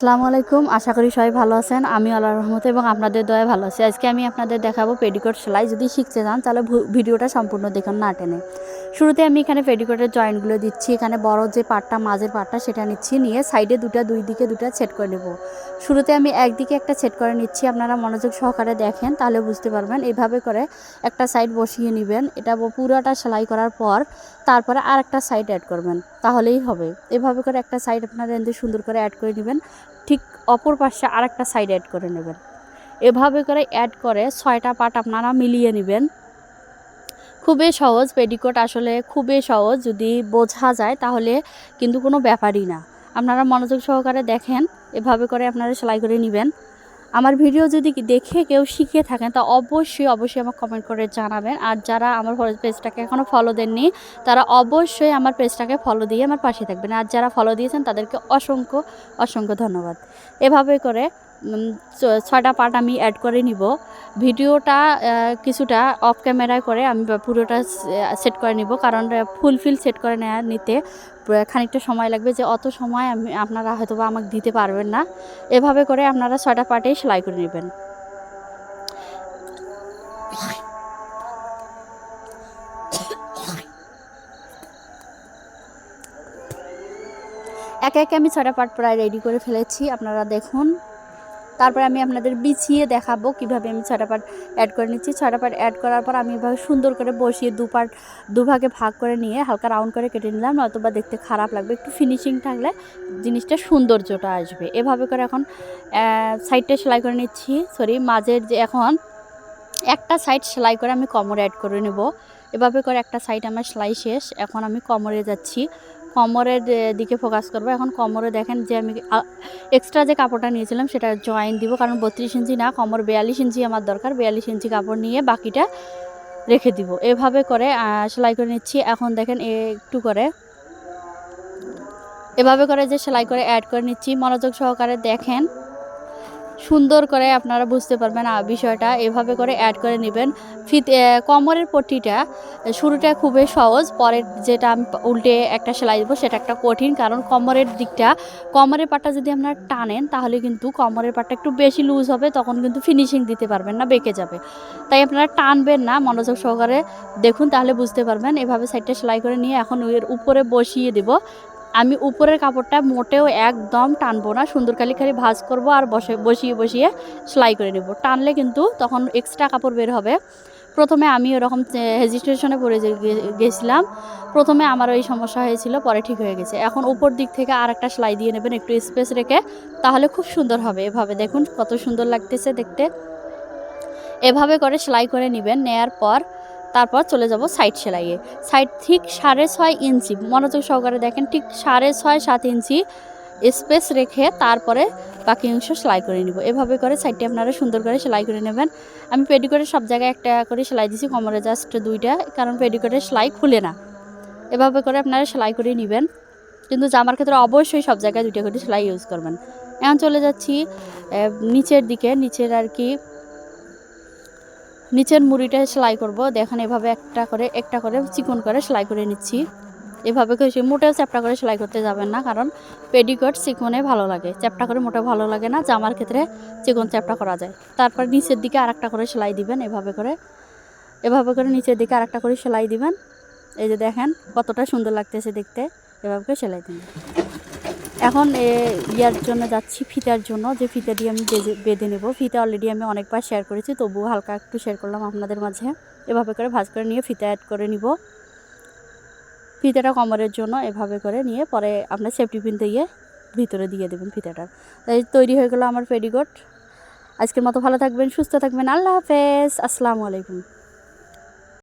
আসসালামু আলাইকুম। আশা করি সবাই ভালো আছেন। আমি আল্লাহ রহমত এবং আপনাদের দয়া ভালো আছি। আজকে আমি আপনাদের দেখাবো পেডিকোট সেলাই। যদি শিখতে চান, তাহলে ভিডিওটা সম্পূর্ণ দেখুন, না টেনে। শুরুতে আমি এখানে পেডিকোটের জয়েন্টগুলো দিচ্ছি। এখানে বড় যে পাটটা, মাঝের পাটটা, সেটা নিচ্ছি। নিয়ে সাইডে দুটা, দুই দিকে দুটা সেট করে নেব। শুরুতে আমি একদিকে একটা সেট করে নিচ্ছি। আপনারা মনোযোগ সহকারে দেখেন, তাহলে বুঝতে পারবেন। এভাবে করে একটা সাইড বসিয়ে নেবেন। এটা পুরোটা সেলাই করার পর তারপরে আর একটা সাইড অ্যাড করবেন। তাহলেই হবে। এভাবে করে একটা সাইড আপনারা সুন্দর করে অ্যাড করে নেবেন। ঠিক অপর পাশে আরেকটা সাইড অ্যাড করে নেবেন। এভাবে করে অ্যাড করে ছয়টা পার্ট আপনারা মিলিয়ে নেবেন। খুবই সহজ পেডিকোট আসলে খুবই সহজ, যদি বোঝা যায় তাহলে কিন্তু কোনো ব্যাপারই না। আপনারা মনোযোগ সহকারে দেখেন, এভাবে করে আপনারা সেলাই করে নেবেন। আমার ভিডিও যদি দেখে কেউ শিখে থাকেন, তা অবশ্যই অবশ্যই আমাকে কমেন্ট করে জানাবেন। আর যারা আমার পেজটাকে এখনও ফলো দেননি, তারা অবশ্যই আমার পেজটাকে ফলো দিয়ে আমার পাশে থাকবেন। আর যারা ফলো দিয়েছেন, তাদেরকে অসংখ্য অসংখ্য ধন্যবাদ। এভাবে করে ছয়টা পার্ট আমি অ্যাড করে নিব। ভিডিওটা কিছুটা অফ ক্যামেরায় করে আমি পুরোটা সেট করে নিব। কারণ ফুলফিল সেট করে নেওয়া নিতে খানিকটা সময় লাগবে যে অত সময় আমি, আপনারা হয়তো বা আমাকে দিতে পারবেন না। এভাবে করে আপনারা ছয়টা পার্টেই সেলাই করে নেবেন। একে একে আমি ছটা পার্ট প্রায় রেডি করে ফেলেছি। আপনারা দেখুন। তারপরে আমি আপনাদের বিছিয়ে দেখাবো কীভাবে আমি ছটা পার্ট অ্যাড করে নিচ্ছি। ছটা পার্ট অ্যাড করার পর আমি এভাবে সুন্দর করে বসিয়ে দু পার্ট দুভাগে ভাগ করে নিয়ে হালকা রাউন্ড করে কেটে নিলাম, নয়তোবা দেখতে খারাপ লাগবে। একটু ফিনিশিং থাকলে জিনিসটা সৌন্দর্যটা আসবে। এভাবে করে এখন সাইডটা সেলাই করে নিচ্ছি। সরি মাঝের যে এখন একটা সাইড সেলাই করে আমি কোমরে অ্যাড করে নেব। এভাবে করে একটা সাইড আমার সেলাই শেষ। এখন আমি কোমরে যাচ্ছি। কোমরের দিকে ফোকাস করব। এখন কোমরে দেখেন যে আমি এক্সট্রা যে কাপড়টা নিয়েছিলাম সেটা জয়েন দিব। কারণ বত্রিশ ইঞ্চি না, কোমর বিয়াল্লিশ ইঞ্চি আমার দরকার। বিয়াল্লিশ ইঞ্চি কাপড় নিয়ে বাকিটা রেখে দিব। এভাবে করে সেলাই করে নিচ্ছি। এখন দেখেন একটু করে, এভাবে করে যে সেলাই করে অ্যাড করে নিচ্ছি। মনোযোগ সহকারে দেখেন সুন্দর করে আপনারা বুঝতে পারবেন বিষয়টা। এভাবে করে অ্যাড করে নেবেন। ফিত কোমরের পট্টিটা শুরুটা খুবই সহজ। পরের যেটা আমি উল্টে একটা সেলাই দেবো, সেটা একটা কঠিন। কারণ কোমরের দিকটা, কোমরের পাটটা যদি আপনারা টানেন, তাহলে কিন্তু কোমরের পাটটা একটু বেশি লুজ হবে, তখন কিন্তু ফিনিশিং দিতে পারবেন না, বেঁকে যাবে। তাই আপনারা টানবেন না, মনোযোগ সহকারে দেখুন, তাহলে বুঝতে পারবেন। এভাবে সাইডটা সেলাই করে নিয়ে এখন এর উপরে বসিয়ে দেব। আমি উপরের কাপড়টা মোটেও একদম টানবো না সুন্দর খালি খালি ভাজ করব আর বসে, বসিয়ে বসিয়ে সেলাই করে নেব। টানলে কিন্তু তখন এক্সট্রা কাপড় বের হবে। প্রথমে আমি ওরকম হেজিটেশনে গে- গেছিলাম। প্রথমে আমার ওই সমস্যা হয়েছিল, পরে ঠিক হয়ে গেছে। এখন উপর দিক থেকে আর একটা সেলাই দিয়ে নেবেন, একটু স্পেস রেখে, তাহলে খুব সুন্দর হবে এভাবে। দেখুন কত সুন্দর লাগতেছে দেখতে। এভাবে করে সেলাই করে নেবেন, নেয়ার পর তারপর চলে যাব সাইড সেলাইয়ে। সাইড ঠিক সাড়ে ছয় ইঞ্চি, মনোযোগ সহকারে দেখেন ঠিক সাড়ে ছয় সাত ইঞ্চি স্পেস রেখে তারপরে বাকি অংশ সেলাই করে নিব। এভাবে করে সাইডটি আপনারা সুন্দর করে সেলাই করে নেবেন। আমি পেডিকোটের সব জায়গায় একটা করে সেলাই দিছি, কোমরে জাস্ট দুইটা, কারণ পেডিকোটের সেলাই খুলে না। এভাবে করে আপনারা সেলাই করে নেবেন। কিন্তু জামার ক্ষেত্রে অবশ্যই সব জায়গায় দুইটা করে সেলাই ইউজ করবেন। এখন চলে যাচ্ছি নিচের দিকে, নিচের আর কি নিচের মুড়িটা সেলাই করব। দেখেন এভাবে একটা করে একটা করে চিকন করে সেলাই করে নিচ্ছি। এভাবে করে সে মোটেও চ্যাপটা করে সেলাই করতে যাবেন না, কারণ পেডিকোট চিকনে ভালো লাগে। চ্যাপটা করে মোটেও ভালো লাগে না, জামার ক্ষেত্রে চিকন চ্যাপটা করা যায়। তারপর নিচের দিকে আরেকটা করে সেলাই দিবেন এভাবে করে। এভাবে করে নিচের দিকে আরেকটা করে সেলাই দিবেন। এই যে দেখেন কতটা সুন্দর লাগতেছে দেখতে। এভাবে করে সেলাই দিন। এখন ইয়ার জন্য যাচ্ছি ফিতার জন্য, যে ফিতা দিয়ে আমি বেঁধে- নেব। ফিতা অলরেডি আমি অনেকবার শেয়ার করেছি, তবুও হালকা একটু শেয়ার করলাম আপনাদের মাঝে। এভাবে করে ভাঁজ করে নিয়ে ফিতা অ্যাড করে নিব। ফিতাটা কমরের জন্য এভাবে করে নিয়ে পরে আপনার সেফটি পিন দিয়ে ভিতরে দিয়ে দেবেন ফিতাটার তাই তৈরি হয়ে গেলো আমার পেডিকোট আজকের মতো ভালো থাকবেন, সুস্থ থাকবেন, আল্লাহ হাফেজ, আসসালামু আলাইকুম।